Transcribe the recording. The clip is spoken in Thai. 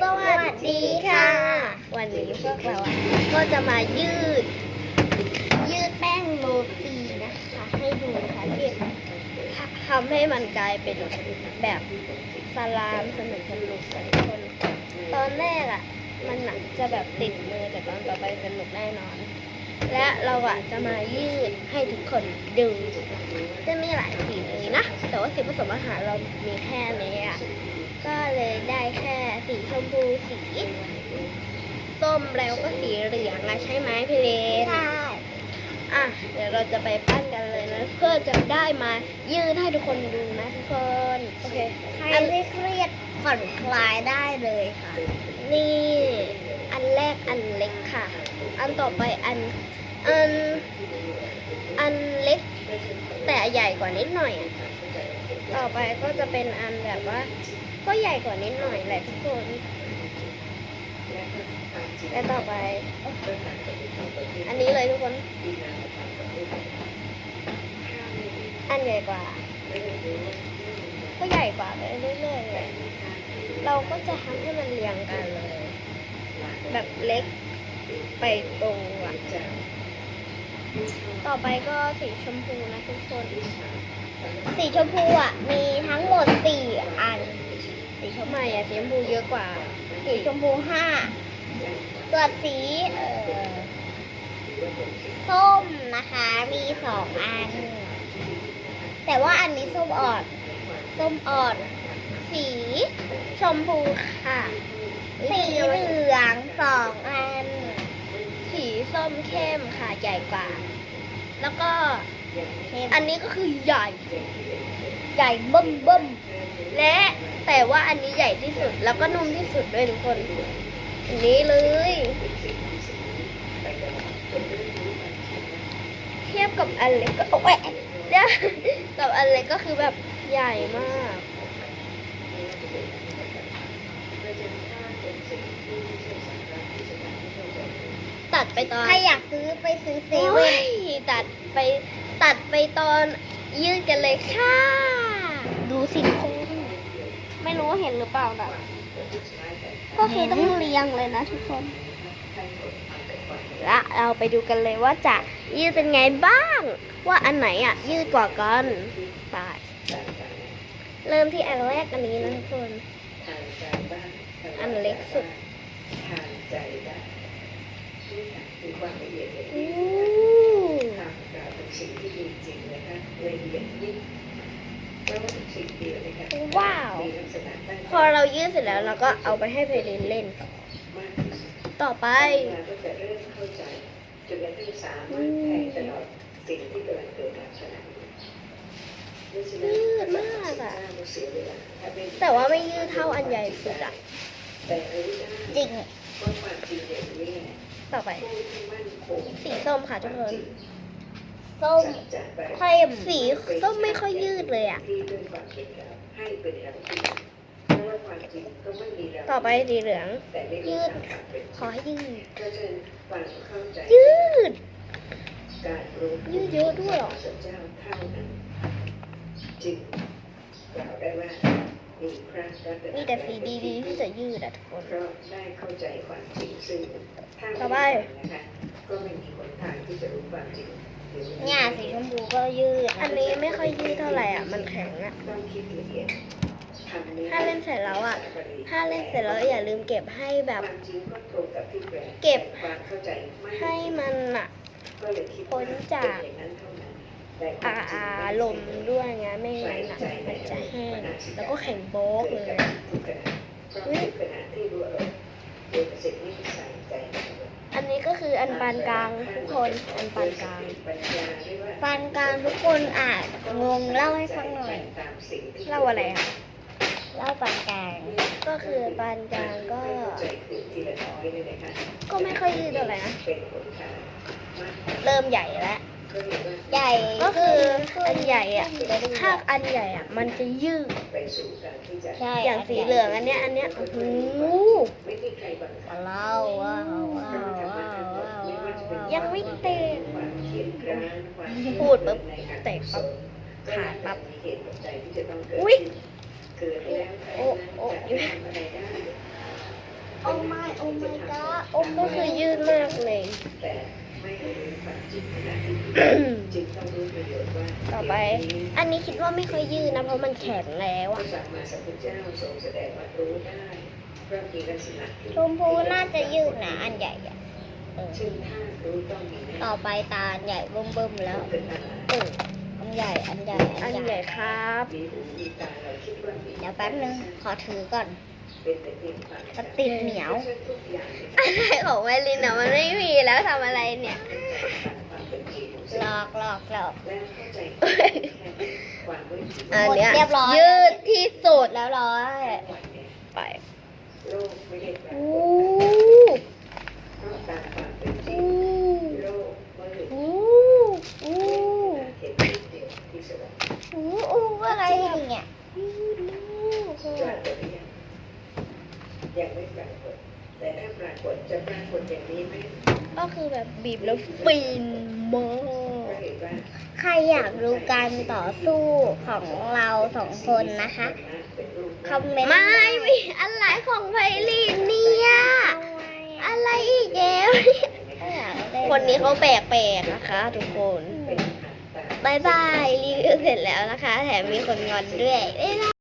สวัสดีค่ะ วันนี้พวกเราอะก็จะมายืด ยืดแป้งโรตีนะคะ ให้ดูค่ะที่ทำให้มันกลายเป็นแบบสลามสนุกสนุกกันทุกคนตอนแรกอะมันหนักจะแบบติดมือแต่ตอนต่อไปสนุกแน่นอน และเราอะจะมายืดให้ทุกคนดูจะมีหลายสีเลยนะ แต่ว่าสีผสมอาหารเรามีแค่นี้อะ ก็เลยได้แค่สีชมพูสีส้มแล้วก็สีเหลืองอะใช่ไหมพี่เลนใช่อะเดี๋ยวเราจะไปปั้นกันเลยนะเพื่อจะได้มายืดให้ทุกคนดูนะทุกคนโอเคใครอันที่เครียดผ่อนคลายได้เลยค่ะ นี่อันแรกอันเล็กค่ะ อันต่อไปอันอันอันเล็ก แต่ใหญ่กว่านิดหน่อยอะต่อไปก็จะเป็นอันแบบว่า ก็ใหญ่กว่านิดหน่อยแหละทุกคน และต่อไป อันนี้เลยทุกคน อันใหญ่กว่า ก็ใหญ่กว่าไปเรื่อยๆเลยเราก็จะทำให้มันเรียงกันเลย แบบเล็กไปตรงอะต่อไปก็สีชมพูนะทุกคน สีชมพูอะ มีทั้งหมดสี่อัน สีชมพูอะสีชมพูเยอะกว่า สีชมพูห้าส่วนสีเอ่อส้มนะคะ มีสองอัน แต่ว่าอันนี้ส้มอ่อน ส้มอ่อน สีชมพูค่ะ สีเหลืองสองอัน สีส้มเข้มค่ะใหญ่กว่า แล้วก็อันนนี้ก็คือใหญ่ ใหญ่เบิ่มเบิ่มและ แต่ว่าอันนี้ใหญ่ที่สุดแล้วก็นุ่มที่สุดด้วยทุกคน อันนี้เลย เทียบกับอันเล็กก็โอ้ยเดี๋ยวกับอันเล็กก็คือแบบใหญ่มากตัดไปตอนใครอยากซื้อไปซื้อเซโอ้เว่นยตัดไปตัดไปตอนยืดกันเลยค่ะ ดูสิทุกคน ไม่รู้ว่าเห็นหรือเปล่านะก็คือต้องเรียงเลยนะทุกคนและเราไปดูกันเลยว่าจะยืดเป็นไงบ้าง ว่าอันไหนอะ ยืดกว่ากันไปเริ่มที่อันแรกอันนี้นะทุกคน อันเล็กสุดอู้ ว้าว พอเรายืดเสร็จแล้วเราก็เอาไปให้เพลินเล่นต่อต่อไปยืดมากอะแต่ว่าไม่ยืดเท่าอันใหญ่สุดอะจริง ต่อไป สีส้มค่ะทุกคน ส้มเข้มสีส้มไม่ค่อยยืดเลยอะต่อไปสีเหลือง ยืด ขอยืด ยืด ยืดเยอะด้วยหรอมีแต่สีดีๆที่จะยืดอะทุกคนต่อไปเนี่ ยสีชมพูก็ยืด อันนี้ไม่ค่อยยืดเท่าไหร่อะ มันแข็งอะ ถ้าเล่นเสร็จแล้วอะ ถ้าเล่นเสร็จแล้วอย่าลืมเก็บให้แบบ เก็บให้มันอะพ้นจากอาอารมด้วยไงไม่งั้นอะมันจะแห้งแล้วก็แข็งโบ๊กเลยอุ๊ยอันนี้ก็คืออัน ปานกลางทุกคนอันปานกลางปานกลางทุกคนอาจงงเล่าให้ฟังหน่อยเล่าอะไรอะเล่าปานกลางก็คือปานกลางก็ ก็ไม่ค่อยยืดเท่าไหร่นะเริ่มใหญ่แล้วใหญ่ก็คืออันใหญ่อะถ้าอันใหญ่อะ มันจะยืดใช่อย่างสีเหลืองอันเนี้ยอันเนี้ยโอ้โหเล่าว้าวว้าวว้าวว้าวว้าว ยังไม่เต็มพูดปุ๊บเตะปั๊บขาดปั๊บอุ้ยโอ้โอ้โอ้ my god โอ้ก็ my คือ god ยืดมากเลยต่อไป อันนี้คิดว่าไม่ค่อยยืดนะเพราะมันแข็งแล้วอะชมพูน่าจะยืดนะอันใหญ่อะ เออต่อไปตาอันใหญ่เบิ่มๆแล้ว เออ อันใหญ่ อันใหญ่ อันใหญ่ครับ เดี๋ยวแป๊บนึง ขอถือก่อนมันติดเหนียว อะไรของแมลินอะมันไม่มีแล้วทำอะไรเนี่ย หลอกหลอกหลอกอันเนี้ยเรียบร้อยยืดที่สุดแล้วร้อย ไปอู้อู้อู้อู้อู้อู้อะไรเนี่ยอู้อู้ ยังไม่ปรากฏแต่ถ้า ปรากฏจะปรากฏอย่างนี้ไหมก็คือแบบบีบแล้วฟินมากก็เห็นว่าใครอยากดูการต่อสู้ของเราสองคนนะคะ เป็นรูปคอมเมนต์ไม่ด้มีอะไรของไพลินเนี่ย อะไรอีกแล้วก็อยากได้คนนี้เขาแปลกๆนะคะ ทุกคนบายบายรีวิวเสร็จแล้วนะคะ แถมมีคนงอนด้วยบ๊ายบาย